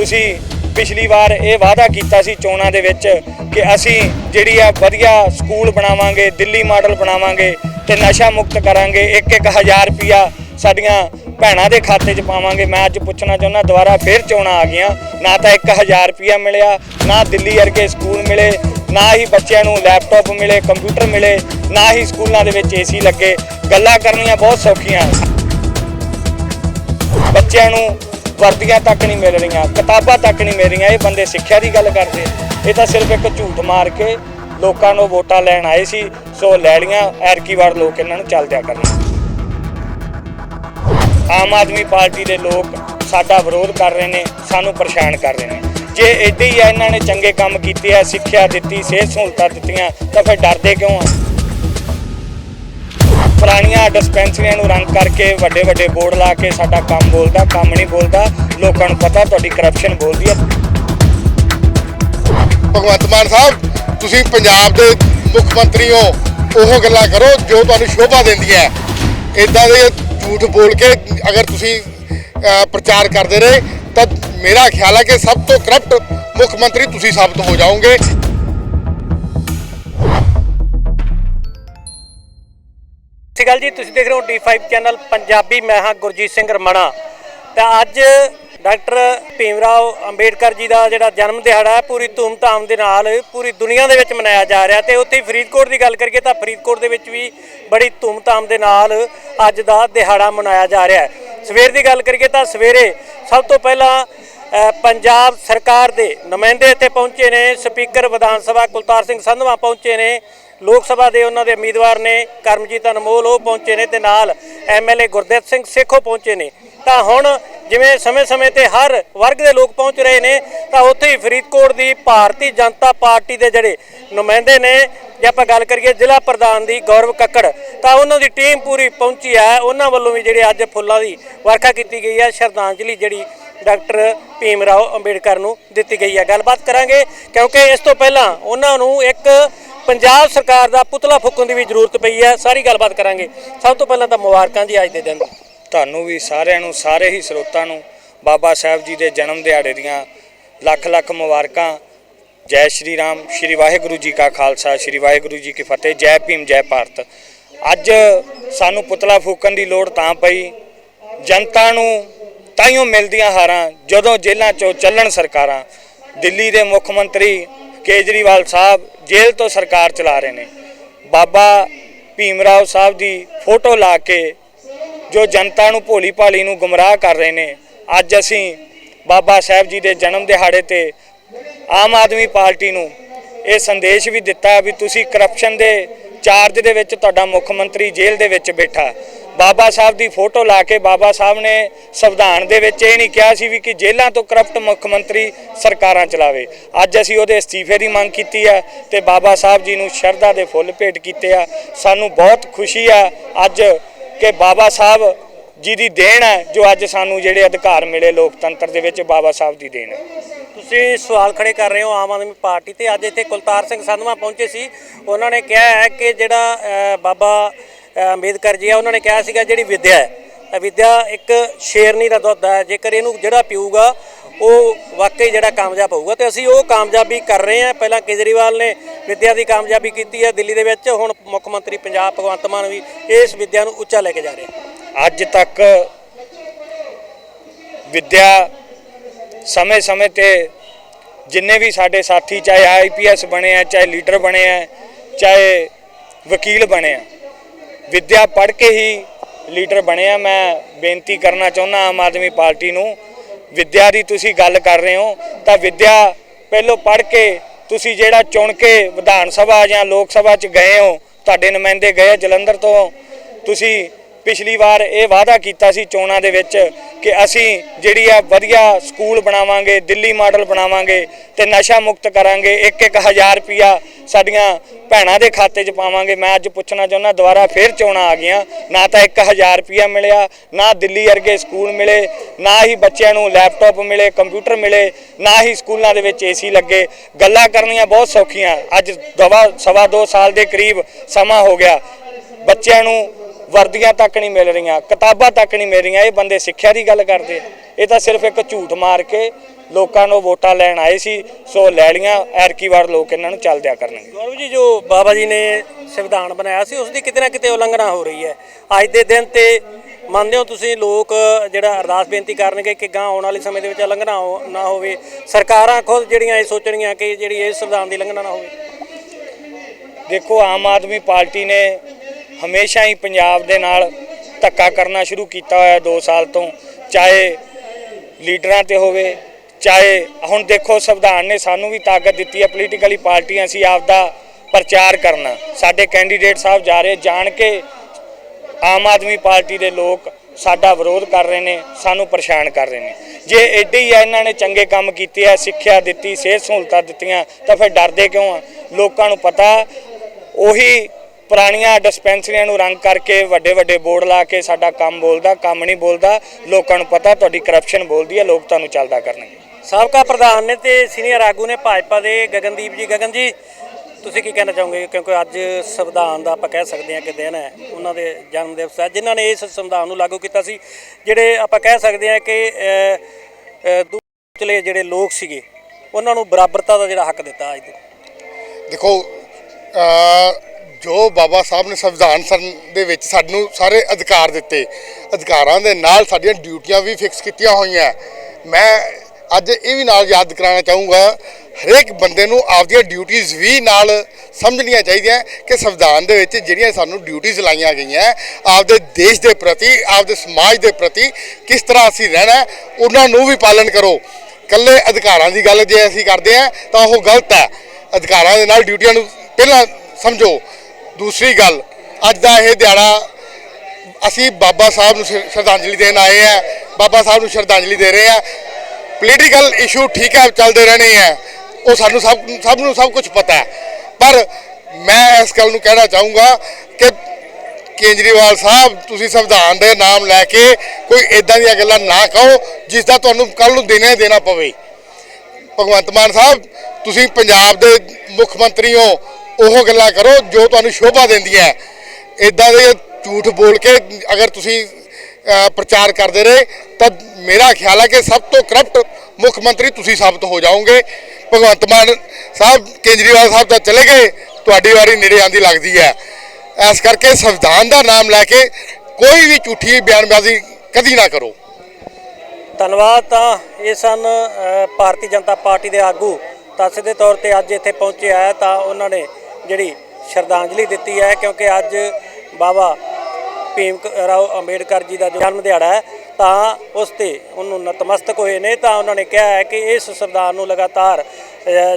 ਤੁਸੀਂ ਪਿਛਲੀ ਵਾਰ ਇਹ ਵਾਅਦਾ ਕੀਤਾ ਸੀ ਚੋਣਾਂ ਦੇ ਵਿੱਚ ਕਿ ਅਸੀਂ ਜਿਹੜੀ ਆ ਵਧੀਆ ਸਕੂਲ ਬਣਾਵਾਂਗੇ, ਦਿੱਲੀ ਮਾਡਲ ਬਣਾਵਾਂਗੇ ਤੇ ਨਸ਼ਾ ਮੁਕਤ ਕਰਾਂਗੇ ਇੱਕ ਇੱਕ ਹਜ਼ਾਰ ਰੁਪਿਆ ਸਾਡੀਆਂ ਭੈਣਾਂ ਦੇ ਖਾਤੇ 'ਚ ਪਾਵਾਂਗੇ। ਮੈਂ ਅੱਜ ਪੁੱਛਣਾ ਚਾਹੁੰਦਾ, ਦੁਬਾਰਾ ਫੇਰ ਚੋਣਾਂ ਆ ਗਈਆਂ। ਨਾ ਤਾਂ 1000 ਰੁਪਿਆ ਮਿਲਿਆ, ਨਾ ਦਿੱਲੀ ਵਰਗੇ ਸਕੂਲ ਮਿਲੇ, ਨਾ ਹੀ ਬੱਚਿਆਂ ਨੂੰ ਲੈਪਟਾਪ ਮਿਲੇ, ਕੰਪਿਊਟਰ ਮਿਲੇ, ਨਾ ਹੀ ਸਕੂਲਾਂ ਦੇ ਵਿੱਚ ਏਸੀ ਲੱਗੇ। ਗੱਲਾਂ ਕਰਨੀਆਂ ਬਹੁਤ ਸੌਖੀਆਂ। ਬੱਚਿਆਂ ਨੂੰ ਵਰਦੀਆਂ ਤੱਕ ਨਹੀਂ ਮਿਲ ਰਹੀਆਂ, ਕਿਤਾਬਾਂ ਤੱਕ ਨਹੀਂ ਮਿਲ ਰਹੀਆਂ, ਇਹ ਬੰਦੇ ਸਿੱਖਿਆ ਦੀ ਗੱਲ ਕਰਦੇ ਇਹ ਤਾਂ ਸਿਰਫ ਇੱਕ ਝੂਠ ਮਾਰ ਕੇ ਲੋਕਾਂ ਨੂੰ ਵੋਟਾਂ ਲੈਣ ਆਏ ਸੀ, ਸੋ ਲੈ ਲੀਆਂ ਐਰਕੀ ਵਾਰ ਲੋਕ ਇਹਨਾਂ ਨੂੰ ਚੱਲ ਦਿਆ ਕਰਨ। ਆਮ ਆਦਮੀ ਪਾਰਟੀ ਦੇ ਲੋਕ ਸਾਡਾ ਵਿਰੋਧ ਕਰ ਰਹੇ ਨੇ, ਸਾਨੂੰ ਪਰੇਸ਼ਾਨ ਕਰ ਰਹੇ ਨੇ। ਜੇ ਇੱਦਾਂ ਹੀ ਆ, ਇਹਨਾਂ ਨੇ ਚੰਗੇ ਕੰਮ ਕੀਤੇ ਆ, ਸਿੱਖਿਆ ਦਿੱਤੀ, ਸਿਹਤ ਸਹੂਲਤਾਂ ਦਿੱਤੀਆਂ, ਤਾਂ ਫਿਰ ਡਰਦੇ ਕਿਉਂ ਆ? ਪੁਰਾਣੀਆਂ ਡਿਸਪੈਂਸਰੀਆਂ ਨੂੰ ਰੰਗ ਕਰਕੇ ਵੱਡੇ ਵੱਡੇ ਬੋਰਡ ਲਾ ਕੇ ਸਾਡਾ ਕੰਮ ਬੋਲਦਾ, ਕੰਮ ਨਹੀਂ ਬੋਲਦਾ, ਲੋਕਾਂ ਨੂੰ ਪਤਾ ਤੁਹਾਡੀ ਕਰਪਸ਼ਨ ਬੋਲਦੀ ਹੈ। ਭਗਵੰਤ ਮਾਨ ਸਾਹਿਬ, ਤੁਸੀਂ ਪੰਜਾਬ ਦੇ ਮੁੱਖ ਮੰਤਰੀ ਹੋ, ਉਹ ਗੱਲਾਂ ਕਰੋ ਜੋ ਤੁਹਾਨੂੰ ਸ਼ੋਭਾ ਦਿੰਦੀਆਂ ਇਦਾਂ ਦੇ ਝੂਠ ਬੋਲ ਕੇ ਅਗਰ ਤੁਸੀਂ ਪ੍ਰਚਾਰ ਕਰਦੇ ਰਹੇ, ਤਾਂ ਮੇਰਾ ਖਿਆਲ ਹੈ ਕਿ ਸਭ ਤੋਂ ਕਰਪਟ ਮੁੱਖ ਮੰਤਰੀ ਤੁਸੀਂ ਸਾਬਤ ਹੋ ਜਾਓਗੇ। ਸਤਿ ਸ਼੍ਰੀ ਅਕਾਲ ਜੀ, ਤੁਸੀਂ ਦੇਖ ਰਹੇ ਹੋ D5 ਚੈਨਲ ਪੰਜਾਬੀ, ਮੈਂ ਹਾਂ ਗੁਰਜੀਤ ਸਿੰਘ ਰਮਣਾ। ਤਾਂ ਅੱਜ ਡਾਕਟਰ ਭੀਮਰਾਓ ਅੰਬੇਡਕਰ ਜੀ ਦਾ ਜਿਹੜਾ ਜਨਮ ਦਿਹਾੜਾ ਹੈ, ਪੂਰੀ ਧੂਮਧਾਮ ਦੇ ਨਾਲ ਪੂਰੀ ਦੁਨੀਆ ਦੇ ਵਿੱਚ ਮਨਾਇਆ ਜਾ ਰਿਹਾ ਤੇ ਉੱਥੇ ਫਰੀਦਕੋਟ ਦੀ ਗੱਲ ਕਰੀਏ ਤਾਂ ਫਰੀਦਕੋਟ ਦੇ ਵਿੱਚ ਵੀ ਬੜੀ ਧੂਮਧਾਮ ਦੇ ਨਾਲ ਅੱਜ ਦਾ ਦਿਹਾੜਾ ਮਨਾਇਆ ਜਾ ਰਿਹਾ ਹੈ। ਸਵੇਰ ਦੀ ਗੱਲ ਕਰੀਏ ਤਾਂ ਸਵੇਰੇ ਸਭ ਤੋਂ ਪਹਿਲਾਂ ਪੰਜਾਬ ਸਰਕਾਰ ਦੇ ਨੁਮਾਇੰਦੇ ਇੱਥੇ ਪਹੁੰਚੇ ਨੇ, ਸਪੀਕਰ ਵਿਧਾਨ ਸਭਾ ਕੁਲਤਾਰ ਸਿੰਘ ਸੰਧਵਾ ਪਹੁੰਚੇ ਨੇ। ਲੋਕ ਸਭਾ ਦੇ ਉਹਨਾਂ ਦੇ ਉਮੀਦਵਾਰ ਨੇ, ਕਰਮਜੀਤ ਅਨਮੋਲ ਉਹ ਪਹੁੰਚੇ ਨੇ ਤੇ ਨਾਲ ਐਮਐਲਏ ਗੁਰਦੇਵ ਸਿੰਘ ਸੇਖੋ ਪਹੁੰਚੇ ਨੇ। ਤਾਂ ਹੁਣ ਜਿਵੇਂ ਸਮੇਂ-ਸਮੇਂ ਤੇ ਹਰ ਵਰਗ ਦੇ ਲੋਕ ਪਹੁੰਚ ਰਹੇ ਨੇ, ਤਾਂ ਉੱਥੇ ਹੀ ਫਰੀਦਕੋਟ ਦੀ ਭਾਰਤੀ ਜਨਤਾ ਪਾਰਟੀ ਦੇ ਜਿਹੜੇ ਨੁਮਾਇੰਦੇ ਨੇ, ਜੇ ਆਪਾਂ ਗੱਲ ਕਰੀਏ ਜ਼ਿਲ੍ਹਾ ਪ੍ਰਧਾਨ ਦੀ ਗੌਰਵ ਕੱਕੜ, ਤਾਂ ਉਹਨਾਂ ਦੀ ਟੀਮ ਪੂਰੀ ਪਹੁੰਚੀ ਹੈ। ਉਹਨਾਂ ਵੱਲੋਂ ਵੀ ਜਿਹੜੇ ਅੱਜ ਫੁੱਲਾਂ ਦੀ ਵਰਖਾ ਕੀਤੀ ਗਈ ਹੈ, ਸ਼ਰਧਾਂਜਲੀ ਜਿਹੜੀ ਡਾਕਟਰ ਭੀਮ ਰਾਓ ਅੰਬੇਡਕਰ ਨੂੰ ਦਿੱਤੀ ਗਈ ਹੈ। ਗੱਲਬਾਤ ਕਰਾਂਗੇ ਕਿਉਂਕਿ ਇਸ ਤੋਂ ਪਹਿਲਾਂ ਉਹਨਾਂ ਨੂੰ ਇੱਕ ਪੰਜਾਬ ਸਰਕਾਰ ਦਾ ਪੁਤਲਾ ਫੂਕਣ ਦੀ ਵੀ ਜ਼ਰੂਰਤ ਪਈ ਹੈ। ਸਾਰੀ ਗੱਲਬਾਤ ਕਰਾਂਗੇ। ਸਭ ਤੋਂ ਪਹਿਲਾਂ ਤਾਂ ਮੁਬਾਰਕਾਂ ਜੀ ਅੱਜ ਦੇ ਦਿਨ ਤੁਹਾਨੂੰ ਵੀ ਸਾਰਿਆਂ ਨੂੰ, ਸਾਰੇ ਹੀ ਸਰੋਤਾਂ ਨੂੰ, ਬਾਬਾ ਸਾਹਿਬ ਜੀ ਦੇ ਜਨਮ ਦਿਹਾੜੇ ਦੀਆਂ ਲੱਖ ਲੱਖ ਮੁਬਾਰਕਾਂ। ਜੈ ਸ਼੍ਰੀ ਰਾਮ, ਸ਼੍ਰੀ ਵਾਹਿਗੁਰੂ ਜੀ ਕਾ ਖਾਲਸਾ, ਸ਼੍ਰੀ ਵਾਹਿਗੁਰੂ ਜੀ ਕੀ ਫਤਿਹ, ਜੈ ਭੀਮ, ਜੈ ਭਾਰਤ। ਅੱਜ ਸਾਨੂੰ ਪੁਤਲਾ ਫੂਕਣ ਦੀ ਲੋੜ ਤਾਂ ਪਈ। ਜਨਤਾ ਨੂੰ ਤਾਈਓ ਮਿਲਦੀਆਂ ਹਾਰਾਂ, ਜਦੋਂ ਜੇਲ੍ਹਾਂ ਚੋਂ ਚੱਲਣ ਸਰਕਾਰਾਂ। ਦਿੱਲੀ ਦੇ ਮੁੱਖ ਮੰਤਰੀ ਕੇਜਰੀਵਾਲ ਸਾਹਿਬ ਜੇਲ੍ਹ ਤੋਂ ਸਰਕਾਰ ਚਲਾ ਰਹੇ ਨੇ। ਬਾਬਾ ਭੀਮ ਰਾਓ ਸਾਹਿਬ ਦੀ ਫੋਟੋ ਲਾ ਕੇ ਜੋ ਜਨਤਾ ਨੂੰ ਭੋਲੀ ਭਾਲੀ ਨੂੰ ਗੁੰਮਰਾਹ ਕਰ ਰਹੇ ਨੇ, ਅੱਜ ਅਸੀਂ ਬਾਬਾ ਸਾਹਿਬ ਜੀ ਦੇ ਜਨਮ ਦਿਹਾੜੇ ਤੇ ਆਮ ਆਦਮੀ ਪਾਰਟੀ ਨੂੰ ਇਹ ਸੰਦੇਸ਼ ਵੀ ਦਿੱਤਾ ਵੀ ਤੁਸੀਂ ਕਰਪਸ਼ਨ ਦੇ ਚਾਰਜ ਦੇ ਵਿੱਚ ਤੁਹਾਡਾ ਮੁੱਖ ਮੰਤਰੀ ਜੇਲ੍ਹ ਦੇ ਵਿੱਚ ਬੈਠਾ। ਬਾਬਾ ਸਾਹਿਬ ਦੀ ਫੋਟੋ ਲਾ ਕੇ ਬਾਬਾ ਸਾਹਿਬ ਨੇ ਸੰਵਿਧਾਨ ਦੇ ਵਿੱਚ ਇਹ ਨਹੀਂ ਕਿਹਾ ਸੀ ਵੀ ਕਿ ਜੇਲ੍ਹਾਂ ਤੋਂ ਕਰਪਟ ਮੁੱਖ ਮੰਤਰੀ ਸਰਕਾਰਾਂ ਚਲਾਵੇ। ਅੱਜ ਅਸੀਂ ਉਹਦੇ ਅਸਤੀਫੇ ਦੀ ਮੰਗ ਕੀਤੀ ਆ ਤੇ ਬਾਬਾ ਸਾਹਿਬ ਜੀ ਨੂੰ ਸ਼ਰਧਾ ਦੇ ਫੁੱਲ ਭੇਟ ਕੀਤੇ ਆ। ਸਾਨੂੰ ਬਹੁਤ ਖੁਸ਼ੀ ਆ ਅੱਜ ਕਿ ਬਾਬਾ ਸਾਹਿਬ ਜੀ ਦੀ ਦੇਣ ਹੈ, ਜੋ ਅੱਜ ਸਾਨੂੰ ਜਿਹੜੇ ਅਧਿਕਾਰ ਮਿਲੇ ਲੋਕਤੰਤਰ ਦੇ ਵਿੱਚ ਬਾਬਾ ਸਾਹਿਬ ਦੀ ਦੇਣ ਹੈ। ਤੁਸੀਂ ਸਵਾਲ ਖੜੇ ਕਰ ਰਹੇ ਹੋ ਆਮ ਆਦਮੀ ਪਾਰਟੀ ਤੇ। ਅੱਜ ਇੱਥੇ ਕੁਲਤਾਰ ਸਿੰਘ ਸੰਧਵਾ ਪਹੁੰਚੇ ਸੀ। ਉਹਨਾਂ ਨੇ ਕਿਹਾ ਹੈ ਕਿ ਜਿਹੜਾ ਬਾਬਾ ਅੰਬੇਦਕਰ ਜੀ ਆ, ਉਹਨਾਂ ਨੇ ਕਿਹਾ ਸੀਗਾ ਜਿਹੜੀ ਵਿਦਿਆ ਹੈ ਇਹ ਵਿਦਿਆ ਇੱਕ ਸ਼ੇਰਨੀ ਦਾ ਦੁੱਧ ਹੈ ਜੇਕਰ ਇਹਨੂੰ ਜਿਹੜਾ ਪੀਊਗਾ, ਉਹ ਵਾਕਈ ਜਿਹੜਾ ਕਾਮਯਾਬ ਹੋਊਗਾ, ਤੇ ਅਸੀਂ ਉਹ ਕਾਮਯਾਬੀ ਕਰ ਰਹੇ ਹਾਂ। ਪਹਿਲਾਂ ਕੇਜਰੀਵਾਲ ਨੇ ਵਿਦਿਆ ਦੀ ਕਾਮਯਾਬੀ ਕੀਤੀ ਹੈ ਦਿੱਲੀ ਦੇ ਵਿੱਚ, ਹੁਣ ਮੁੱਖ ਮੰਤਰੀ ਪੰਜਾਬ ਭਗਵੰਤ ਮਾਨ ਵੀ ਇਸ ਵਿਦਿਆ ਨੂੰ ਉੱਚਾ ਲੈ ਕੇ ਜਾ ਰਹੇ ਅੱਜ ਤੱਕ ਵਿਦਿਆ ਸਮੇਂ-ਸਮੇਂ ਤੇ ਜਿੰਨੇ ਵੀ ਸਾਡੇ ਸਾਥੀ, ਚਾਹੇ ਆਈਪੀਐਸ ਬਣੇ ਆ, ਚਾਹੇ ਲੀਡਰ ਬਣੇ ਆ, ਚਾਹੇ ਵਕੀਲ ਬਣੇ ਆ ਵਿੱਦਿਆ ਪੜ੍ਹ ਕੇ ਹੀ ਲੀਡਰ ਬਣੇ ਆ ਮੈਂ ਬੇਨਤੀ ਕਰਨਾ ਚਾਹੁੰਦਾ ਆਮ ਆਦਮੀ ਪਾਰਟੀ ਨੂੰ, ਵਿੱਦਿਆ ਦੀ ਤੁਸੀਂ ਗੱਲ ਕਰ ਰਹੇ ਹੋ, ਤਾਂ ਵਿੱਦਿਆ ਪਹਿਲੋਂ ਪੜ੍ਹ ਕੇ ਤੁਸੀਂ ਜਿਹੜਾ ਚੁਣ ਕੇ ਵਿਧਾਨ ਸਭਾ ਜਾਂ ਲੋਕ ਸਭਾ 'ਚ ਗਏ ਹੋ, ਤੁਹਾਡੇ ਨੁਮਾਇੰਦੇ ਗਏ ਜਲੰਧਰ ਤੋਂ। ਤੁਸੀਂ ਪਿਛਲੀ ਵਾਰ ਇਹ ਵਾਅਦਾ ਕੀਤਾ ਸੀ ਚੋਣਾਂ ਦੇ ਵਿੱਚ ਕਿ ਅਸੀਂ ਜਿਹੜੀ ਆ ਵਧੀਆ ਸਕੂਲ ਬਣਾਵਾਂਗੇ, ਦਿੱਲੀ ਮਾਡਲ ਬਣਾਵਾਂਗੇ ਤੇ ਨਸ਼ਾ ਮੁਕਤ ਕਰਾਂਗੇ ਇੱਕ ਇੱਕ ਹਜ਼ਾਰ ਰੁਪਿਆ ਸਾਡੀਆਂ ਭੈਣਾਂ ਦੇ ਖਾਤੇ 'ਚ ਪਾਵਾਂਗੇ। ਮੈਂ ਅੱਜ ਪੁੱਛਣਾ ਚਾਹੁੰਦਾ, ਦੁਬਾਰਾ ਫੇਰ ਚੋਣਾਂ ਆ ਗਈਆਂ। ਨਾ ਤਾਂ 1000 ਰੁਪਿਆ ਮਿਲਿਆ, ਨਾ ਦਿੱਲੀ ਵਰਗੇ ਸਕੂਲ ਮਿਲੇ, ਨਾ ਹੀ ਬੱਚਿਆਂ ਨੂੰ ਲੈਪਟਾਪ ਮਿਲੇ, ਕੰਪਿਊਟਰ ਮਿਲੇ, ਨਾ ਹੀ ਸਕੂਲਾਂ ਦੇ ਵਿੱਚ ਏਸੀ ਲੱਗੇ। ਗੱਲਾਂ ਕਰਨੀਆਂ ਬਹੁਤ ਸੌਖੀਆਂ। ਅੱਜ ਦਵਾ ਸਵਾ ਦੋ ਸਾਲ ਦੇ ਕਰੀਬ ਸਮਾਂ ਹੋ ਗਿਆ। ਬੱਚਿਆਂ ਨੂੰ ਵਰਦੀਆਂ ਤੱਕ ਨਹੀਂ ਮਿਲ ਰਹੀਆਂ ਕਿਤਾਬਾਂ ਤੱਕ ਨਹੀਂ ਮਿਲ ਰਹੀਆਂ ਇਹ ਬੰਦੇ ਸਿੱਖਿਆ ਦੀ ਗੱਲ ਕਰਦੇ। ਇਹ ਤਾਂ ਸਿਰਫ ਇੱਕ ਝੂਠ ਮਾਰ ਕੇ ਲੋਕਾਂ ਨੂੰ ਵੋਟਾਂ ਲੈਣ ਆਏ ਸੀ ਸੋ ਲੈ ਲੀਆਂ ਐਰਕੀ ਵਾਰ ਲੋਕ ਇਹਨਾਂ ਨੂੰ ਚੱਲਦਿਆ ਕਰਨਗੇ। ਗੌਰਵ ਜੀ ਜੋ ਬਾਬਾ ਜੀ ਨੇ ਸੰਵਿਧਾਨ ਬਣਾਇਆ ਸੀ ਉਸ ਦੀ ਕਿਤੇ ਨਾ ਕਿਤੇ ਉਲੰਘਣਾ ਹੋ ਰਹੀ ਹੈ। ਅੱਜ ਦੇ ਦਿਨ ਤੇ ਮੰਨਦੇ ਹੋ ਤੁਸੀਂ ਲੋਕ ਜਿਹੜਾ ਅਰਦਾਸ ਬੇਨਤੀ ਕਰਨਗੇ ਕਿ ਗਾਂ ਆਉਣ ਵਾਲੇ ਸਮੇਂ ਦੇ ਵਿੱਚ ਉਲੰਘਣਾ ਨਾ ਹੋਵੇ ਸਰਕਾਰਾਂ ਖੁਦ ਜਿਹੜੀਆਂ ਇਹ ਸੋਚਣਗੀਆਂ ਕਿ ਜਿਹੜੀ ਇਹ ਸੰਵਿਧਾਨ ਦੀ ਉਲੰਘਣਾ ਨਾ ਹੋਵੇ। ਦੇਖੋ ਆਮ ਆਦਮੀ ਪਾਰਟੀ ਨੇ ਹਮੇਸ਼ਾ ਹੀ ਪੰਜਾਬ ਦੇ ਨਾਲ ਧੱਕਾ ਕਰਨਾ ਸ਼ੁਰੂ ਕੀਤਾ ਹੋਇਆ 2 ਸਾਲ ਤੋਂ। ਚਾਹੇ ਲੀਡਰਾਂ ਤੇ ਹੋਵੇ, ਚਾਹੇ ਹੁਣ ਦੇਖੋ ਸੰਵਿਧਾਨ ਨੇ ਸਾਨੂੰ ਵੀ ਤਾਕਤ ਦਿੱਤੀ ਹੈ, ਪੋਲੀਟੀਕਲੀ ਪਾਰਟੀਆਂ ਅਸੀਂ ਆਪਦਾ ਪ੍ਰਚਾਰ ਕਰਨਾ। ਸਾਡੇ ਕੈਂਡੀਡੇਟ ਸਾਹਿਬ ਜਾ ਰਹੇ, ਜਾਣ ਕੇ ਆਮ ਆਦਮੀ ਪਾਰਟੀ ਦੇ ਲੋਕ ਸਾਡਾ ਵਿਰੋਧ ਕਰ ਰਹੇ ਨੇ, ਸਾਨੂੰ ਪਰੇਸ਼ਾਨ ਕਰ ਰਹੇ ਨੇ। ਜੇ ਐਡੇ ਹੀ ਆ ਇਹਨਾਂ ਨੇ ਚੰਗੇ ਕੰਮ ਕੀਤੇ ਆ, ਸਿੱਖਿਆ ਦਿੱਤੀ, ਸਿਹਤ ਸਹੂਲਤਾਂ ਦਿੱਤੀਆਂ, ਤਾਂ ਫਿਰ ਡਰਦੇ ਕਿਉਂ ਆ? ਲੋਕਾਂ ਨੂੰ ਪਤਾ, ਉਹੀ ਪੁਰਾਣੀਆਂ ਡਿਸਪੈਂਸਰੀਆਂ ਨੂੰ ਰੰਗ ਕਰਕੇ ਵੱਡੇ ਵੱਡੇ ਬੋਰਡ ਲਾ ਕੇ ਸਾਡਾ ਕੰਮ ਬੋਲਦਾ ਕੰਮ ਨਹੀਂ ਬੋਲਦਾ ਲੋਕਾਂ ਨੂੰ ਪਤਾ ਤੁਹਾਡੀ ਕਰਪਸ਼ਨ ਬੋਲਦੀ ਹੈ ਲੋਕ ਤੁਹਾਨੂੰ ਚੱਲਦਾ ਕਰਨਗੇ। ਸਾਬਕਾ ਪ੍ਰਧਾਨ ਨੇ ਤੇ ਸੀਨੀਅਰ ਆਗੂ ਨੇ ਭਾਜਪਾ ਦੇ ਗਗਨਦੀਪ ਜੀ। ਗਗਨ ਜੀ ਤੁਸੀਂ ਕੀ ਕਹਿਣਾ ਚਾਹੋਗੇ? ਕਿਉਂਕਿ ਅੱਜ ਸੰਵਿਧਾਨ ਦਾ ਆਪਾਂ ਕਹਿ ਸਕਦੇ ਹਾਂ ਕਿ ਦਿਨ ਹੈ ਉਹਨਾਂ ਦੇ ਜਨਮ ਦਿਵਸ ਹੈ ਜਿਨ੍ਹਾਂ ਨੇ ਇਸ ਸੰਵਿਧਾਨ ਨੂੰ ਲਾਗੂ ਕੀਤਾ ਸੀ ਜਿਹੜੇ ਆਪਾਂ ਕਹਿ ਸਕਦੇ ਹਾਂ ਕਿ ਦੂਸਰੇ ਜਿਹੜੇ ਲੋਕ ਸੀਗੇ ਉਹਨਾਂ ਨੂੰ ਬਰਾਬਰਤਾ ਦਾ ਜਿਹੜਾ ਹੱਕ ਦਿੱਤਾ ਅੱਜ ਦੇ ਦੇਖੋ ਜੋ ਬਾਬਾ ਸਾਹਿਬ ਨੇ ਸੰਵਿਧਾਨ ਸਨ ਦੇ ਵਿੱਚ ਸਾਨੂੰ ਸਾਰੇ ਅਧਿਕਾਰ ਦਿੱਤੇ, ਅਧਿਕਾਰਾਂ ਦੇ ਨਾਲ ਸਾਡੀਆਂ ਡਿਊਟੀਆਂ ਵੀ ਫਿਕਸ ਕੀਤੀਆਂ ਹੋਈਆਂ। ਮੈਂ ਅੱਜ ਇਹ ਵੀ ਨਾਲ ਯਾਦ ਕਰਾਉਣਾ ਚਾਹੂੰਗਾ, ਹਰੇਕ ਬੰਦੇ ਨੂੰ ਆਪਦੀਆਂ ਡਿਊਟੀਆਂ ਵੀ ਨਾਲ ਸਮਝਣੀਆਂ ਚਾਹੀਦੀਆਂ ਕਿ ਸੰਵਿਧਾਨ ਦੇ ਵਿੱਚ ਜਿਹੜੀਆਂ ਸਾਨੂੰ ਡਿਊਟੀਆਂ ਲਾਈਆਂ ਗਈਆਂ, ਆਪਦੇ ਦੇਸ਼ ਦੇ ਪ੍ਰਤੀ, ਆਪਦੇ ਸਮਾਜ ਦੇ ਪ੍ਰਤੀ ਕਿਸ ਤਰ੍ਹਾਂ ਅਸੀਂ ਰਹਿਣਾ, ਉਹਨਾਂ ਨੂੰ ਵੀ ਪਾਲਣ ਕਰੋ। ਕੱਲੇ ਅਧਿਕਾਰਾਂ ਦੀ ਗੱਲ ਜੇ ਅਸੀਂ ਕਰਦੇ ਹਾਂ, ਤਾਂ ਉਹ ਗਲਤ ਹੈ। ਅਧਿਕਾਰਾਂ ਦੇ ਨਾਲ ਡਿਊਟੀਆਂ ਨੂੰ ਪਹਿਲਾਂ ਸਮਝੋ। ਦੂਸਰੀ ਗੱਲ, ਅੱਜ ਦਾ ਇਹ ਦਿਹਾੜਾ ਅਸੀਂ ਬਾਬਾ ਸਾਹਿਬ ਨੂੰ ਸ਼ਰਧਾਂਜਲੀ ਦੇਣ ਆਏ ਆ। ਬਾਬਾ ਸਾਹਿਬ ਨੂੰ ਸ਼ਰਧਾਂਜਲੀ ਦੇ ਰਹੇ ਆ। ਪੋਲੀਟੀਕਲ ਇਸ਼ੂ ਠੀਕ ਹੈ ਚੱਲਦੇ ਰਹਿਣੇ ਆ। ਉਹ ਸਾਨੂੰ ਸਭ ਸਭ ਨੂੰ ਸਭ ਕੁਝ ਪਤਾ ਹੈ। ਪਰ ਮੈਂ ਇਸ ਗੱਲ ਨੂੰ ਕਹਿਣਾ ਚਾਹੂੰਗਾ ਕਿ ਕੇਜਰੀਵਾਲ ਸਾਹਿਬ, ਤੁਸੀਂ ਸੰਵਿਧਾਨ ਦੇ ਨਾਮ ਲੈ ਕੇ ਕੋਈ ਇਦਾਂ ਦੀਆਂ ਗੱਲਾਂ ਨਾ ਕਹੋ, ਜਿਸ ਦਾ ਤੁਹਾਨੂੰ ਕੱਲ ਨੂੰ ਦੇਣਾ ਹੀ ਦੇਣਾ ਪਵੇ। ਭਗਵੰਤ ਮਾਨ ਸਾਹਿਬ, ਤੁਸੀਂ ਪੰਜਾਬ ਦੇ ਮੁੱਖ ਮੰਤਰੀ ਹੋ। ਉਹ ਗੱਲਾਂ ਕਰੋ ਜੋ ਤੁਹਾਨੂੰ ਸ਼ੋਭਾ ਦਿੰਦੀਆਂ। ਇਦਾਂ ਦੇ ਝੂਠ ਬੋਲ ਕੇ ਅਗਰ ਤੁਸੀਂ ਪ੍ਰਚਾਰ ਕਰਦੇ ਰਹੇ, ਤਾਂ ਮੇਰਾ ਖਿਆਲ ਹੈ ਕਿ ਸਭ ਤੋਂ ਕਰਪਟ ਮੁੱਖ ਮੰਤਰੀ ਤੁਸੀਂ ਸਾਬਤ ਹੋ ਜਾਓਗੇ। ਭਗਵੰਤ ਮਾਨ ਸਾਹਿਬ, ਕੇਜਰੀਵਾਲ ਸਾਹਿਬ ਤਾਂ ਚਲੇ ਗਏ, ਤੁਹਾਡੀ ਵਾਰੀ ਨੇੜੇ ਆਂਦੀ ਲੱਗਦੀ ਹੈ। ਇਸ ਕਰਕੇ ਸੰਵਿਧਾਨ ਦਾ ਨਾਮ ਲੈ ਕੇ ਕੋਈ ਵੀ ਝੂਠੀ ਬਿਆਨਬਾਜ਼ੀ ਕਦੀ ਨਾ ਕਰੋ। ਧੰਨਵਾਦ ਤਾਂ ਇਹ ਸਨ ਭਾਰਤੀ ਜਨਤਾ ਪਾਰਟੀ ਦੇ ਆਗੂ। ਤਾਂ ਸਿੱਧੇ ਤੌਰ ਤੇ ਅੱਜ ਇੱਥੇ ਪਹੁੰਚੇ ਆ ਤਾਂ ਉਹਨਾਂ ਨੇ ਜਿਹੜੀ ਸ਼ਰਧਾਂਜਲੀ ਦਿੱਤੀ ਹੈ ਕਿਉਂਕਿ ਅੱਜ ਬਾਬਾ ਭੀਮ ਰਾਓ ਅੰਬੇਡਕਰ ਜੀ ਦਾ ਜਨਮ ਦਿਹਾੜਾ ਹੈ ਤਾਂ ਉਸ ਤੇ ਉਹਨੂੰ ਨਤਮਸਤਕ ਹੋਏ ਨੇ ਤਾਂ ਉਹਨਾਂ ਨੇ ਕਿਹਾ ਹੈ ਕਿ ਇਸ ਸੰਵਿਧਾਨ ਨੂੰ ਲਗਾਤਾਰ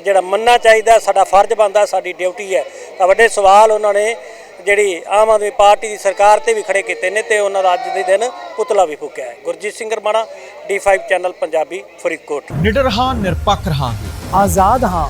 ਜਿਹੜਾ ਮੰਨਣਾ ਚਾਹੀਦਾ ਸਾਡਾ ਫਰਜ਼ ਬਣਦਾ ਸਾਡੀ ਡਿਊਟੀ ਹੈ। ਤਾਂ ਵੱਡੇ ਸਵਾਲ ਉਹਨਾਂ ਨੇ ਜਿਹੜੀ ਆਮ ਆਦਮੀ ਪਾਰਟੀ ਦੀ ਸਰਕਾਰ ਤੇ ਵੀ ਖੜੇ ਕੀਤੇ ਨੇ ਤੇ ਉਹਨਾਂ ਦਾ ਅੱਜ ਦੇ ਦਿਨ ਪੁਤਲਾ ਵੀ ਫੂਕਿਆ ਹੈ। Gurjeet Singh Ramana D5 channel Punjabi Faridkot. ਨਿਡਰ ਹਾਂ ਨਿਰਪੱਖ ਰਹਾਂਗੇ। ਆਜ਼ਾਦ ਹਾਂ।